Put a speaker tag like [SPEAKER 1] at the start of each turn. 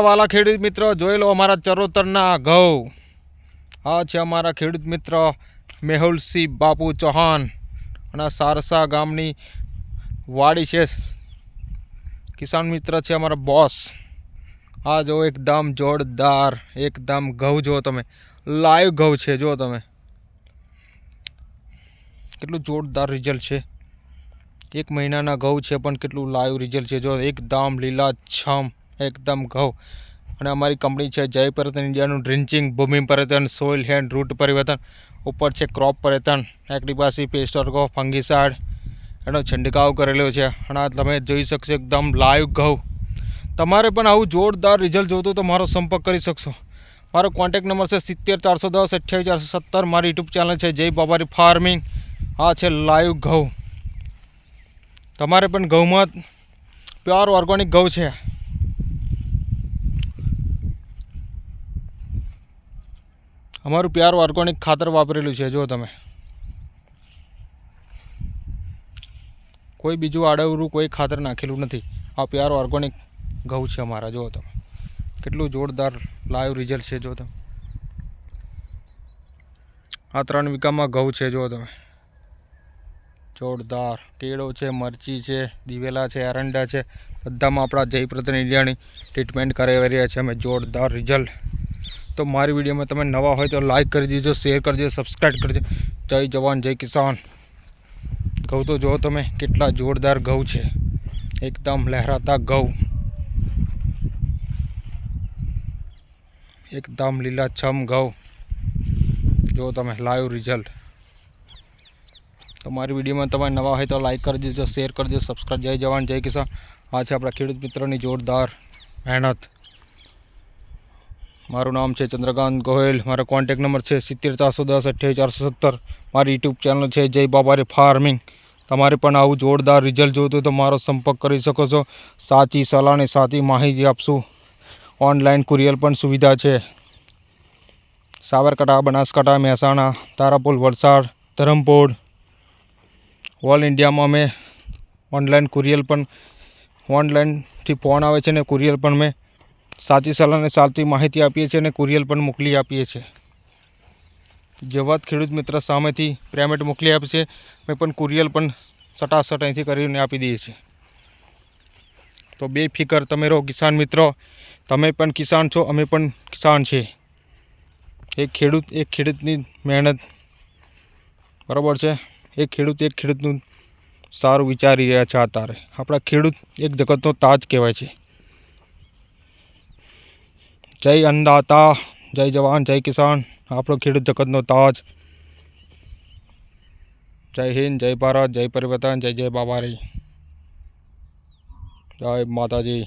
[SPEAKER 1] વાલા ખેડૂત મિત્રો, જોઈ લો અમારા ચરોતરના ઘઉં. આ છે અમારા ખેડૂત મિત્ર મેહુલસિંહ બાપુ ચૌહાણ અને સારસા ગામની વાડી છે. કિસાન મિત્ર છે અમારા બોસ. આ જો એકદમ જોરદાર, એકદમ ઘઉં જુઓ તમે. લાઈવ ઘઉં છે, જુઓ તમે. કેટલું જોરદાર રિઝલ્ટ છે. એક મહિનાના ઘઉં છે, પણ કેટલું લાઈવ રિઝલ્ટ છે. જો એકદમ લીલા છમ એકદમ ઘઉં. અને અમારી કંપની છે જય પરિવર્તન ઇન્ડિયાનું ડ્રિન્ચિંગ ભૂમિ પરિવર્તન સોઇલ હેન્ડ રૂટ પરિવર્તન ઉપર છે ક્રોપ પરિવર્તન એક્ટિપાસી પેસ્ટોર્ગો ફંગીસાડ એનો છંટકાવ કરેલો છે. અને આ તમે જોઈ શકશો એકદમ લાઈવ ઘઉં. તમારે પણ આવું જોરદાર રિઝલ્ટ જોતું તો મારો સંપર્ક કરી શકશો. મારો કોન્ટેક્ટ નંબર છે સિત્તેર ચારસો દસ અઠ્યાવીસ ચારસો સત્તર. મારી યુટ્યુબ ચેનલ છે જય બાબારી ફાર્મિંગ આ છે લાઈવ ઘઉં. તમારે પણ ઘઉંમાં પ્યોર ઓર્ગોનિક ઘઉં છે. અમારું પ્યારું ઓર્ગોનિક ખાતર વાપરેલું છે જો તમે. કોઈ બીજું આડવરું કોઈ ખાતર નાખેલું નથી. આ પ્યાર ઓર્ગોનિક ઘઉં છે અમારા જો તમે. કેટલું જોરદાર લાઈવ રિઝલ્ટ છે જો તમે. આ ત્રણ વીકામાં ઘઉં છે જો તમે. જોરદાર. કેળો છે, મરચી છે, દિવેલા છે, એરંડા છે. બધામાં આપણા જયપ્રતન ઇન્ડિયાની ટ્રીટમેન્ટ કરાવી રહ્યા છે. અમે જોરદાર રિઝલ્ટ તો મારી વિડીયોમાં તમે નવા હોય તો લાઈક કરી દીજો શેર કરજો સબસ્ક્રાઈબ કરજો જય જવાન, જય કિસાન. ઘઉં તો જુઓ તમે, કેટલા જોરદાર ઘઉં છે. એકદમ લહેરાતા ઘઉં. એકદમ લીલાછમ ઘઉં. જો તમે લાઈવ રિઝલ્ટ તો મારી વિડીયોમાં તમે નવા હોય તો લાઈક કરી દેજો શેર કરી દેજો સબસ્ક્રાઈબ જય જવાન, જય કિસાન. આ છે આપણા ખેડૂત મિત્રોની જોરદાર મહેનત. મારું નામ છે ચંદ્રકાંત ગોહિલ. મારો કોન્ટેક નંબર છે સિત્તેર ચારસો દસ અઠ્યાવીસ ચારસો સત્તર. મારી યુટ્યુબ ચેનલ છે જય બાબારી ફાર્મિંગ તમારે પણ આવું જોરદાર રિઝલ્ટ જોતું તો મારો સંપર્ક કરી શકો છો. સાચી સલાહ અને સાચી માહિતી આપશું. ઓનલાઈન કુરિયર પણ સુવિધા છે. સાબરકાંઠા, બનાસકાંઠા, મહેસાણા, તારાપુર, વલસાડ, ધરમપુર. ઓલ ઇન્ડિયામાં અમે ઓનલાઈન કુરિયર પણ ઓનલાઈનથી ફોન આવે છે ને કુરિયર પણ મેં સાચી સલાહ અને સાચી માહિતી આપીએ છીએ અને કુરિયર પણ મોકલી આપીએ છીએ. જે વાત ખેડૂત મિત્ર સામેથી પેમેન્ટ મોકલી આપે છે મેં પણ કુરિયર પણ સટાસટ અહીંથી કરીને આપી દઈએ છીએ. તો બે ફિકર તમે રહો કિસાન મિત્રો, તમે પણ કિસાન છો, અમે પણ કિસાન છીએ. એક ખેડૂત, એક ખેડૂતની મહેનત, બરાબર છે? એક ખેડૂત, એક ખેડૂતનું સારું વિચારી રહ્યા છે અત્યારે આપણા ખેડૂત એક જગતનો તાજ કહેવાય છે. જય અન્નદાતા જય જવાન, જય કિસાન. આપણો ખેડૂત જગતનો તાજ. જય હિન્દ, જય ભારત, જય પરિવર્તન, જય જય બાબારી. જય માતાજી.